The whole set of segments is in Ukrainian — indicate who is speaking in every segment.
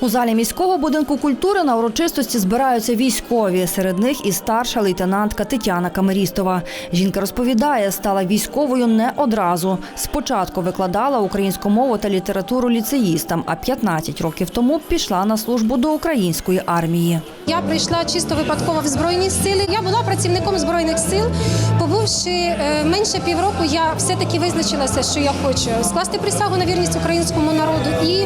Speaker 1: У залі міського будинку культури на урочистості збираються військові. Серед них і старша лейтенантка Тетяна Камерістова. Жінка розповідає, стала військовою не одразу. Спочатку викладала українську мову та літературу ліцеїстам, а 15 років тому пішла на службу до української армії.
Speaker 2: Я прийшла чисто випадково в збройні сили. Я була працівником збройних сил. Побувши е, менше півроку, я все-таки визначилася, що я хочу скласти присягу на вірність українському народу і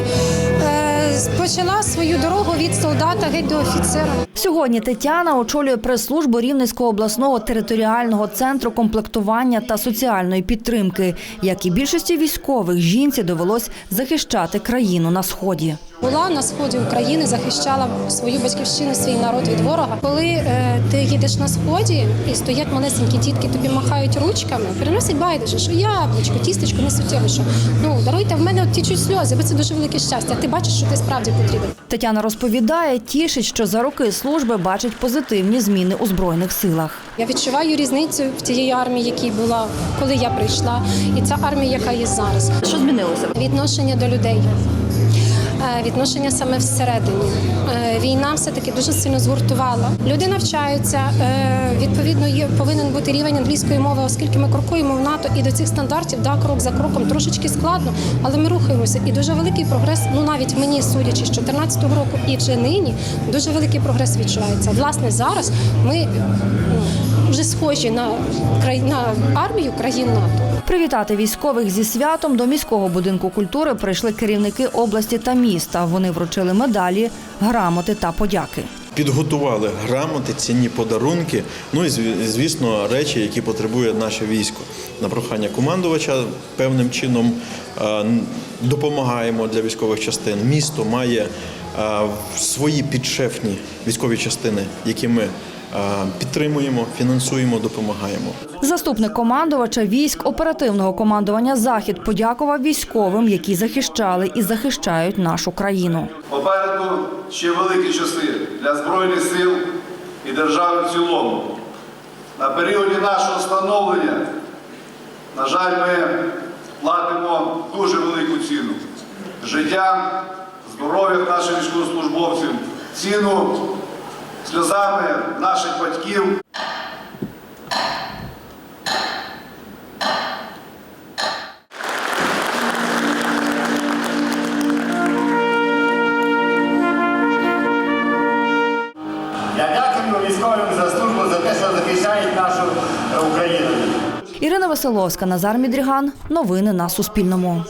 Speaker 2: почала свою дорогу від солдата геть до офіцера.
Speaker 1: Сьогодні Тетяна очолює прес-службу Рівненського обласного територіального центру комплектування та соціальної підтримки. Як і більшості військових, жінці довелось захищати країну на сході.
Speaker 2: Була на сході України, захищала свою батьківщину, свій народ від ворога. Коли е, ти їдеш на сході і стоять малесенькі дітки, тобі махають ручками, приносять байдуже, що яблучко, тістечко не суттєво, що ну даруйте в мене от тічуть сльози, бо це дуже велике щастя. Ти бачиш, що ти справді потрібен.
Speaker 1: Тетяна розповідає, тішить, що за роки служби бачить позитивні зміни у збройних силах.
Speaker 2: Я відчуваю різницю в тієї армії, якій була, коли я прийшла, і ця армія, яка є зараз.
Speaker 1: Що змінилося?
Speaker 2: Відношення до людей. Е, Відношення саме всередині. Е, Війна все-таки дуже сильно згуртувала. Люди навчаються. е, Відповідно, є повинен бути рівень англійської мови, оскільки ми крокуємо в НАТО і до цих стандартів, да, крок за кроком трошечки складно, але ми рухаємося. І дуже великий прогрес. Ну навіть мені судячи з 2014 року і вже нині дуже великий прогрес відчувається. Власне, зараз ми ну, вже схожі на на армію країн НАТО.
Speaker 1: Привітати військових зі святом до міського будинку культури прийшли керівники області та міста. Вони вручили медалі, грамоти та подяки.
Speaker 3: Підготували грамоти, цінні подарунки, ну і звісно речі, які потребує наше військо. На прохання командувача певним чином допомагаємо для військових частин. Місто має свої підшефні військові частини, які ми підтримуємо, фінансуємо, допомагаємо.
Speaker 1: Заступник командувача військ оперативного командування Захід подякував військовим, які захищали і захищають нашу країну.
Speaker 4: Попереду ще великі часи для Збройних сил і держави в цілому. На періоді нашого становлення, на жаль, ми платимо дуже велику ціну. Життя, здоров'я наших військовослужбовців, ціну сльозами наших батьків.
Speaker 5: Я дякую військовим за службу за те, що захищають нашу Україну.
Speaker 1: Ірина Василовська, Назар Мідріган. Новини на Суспільному.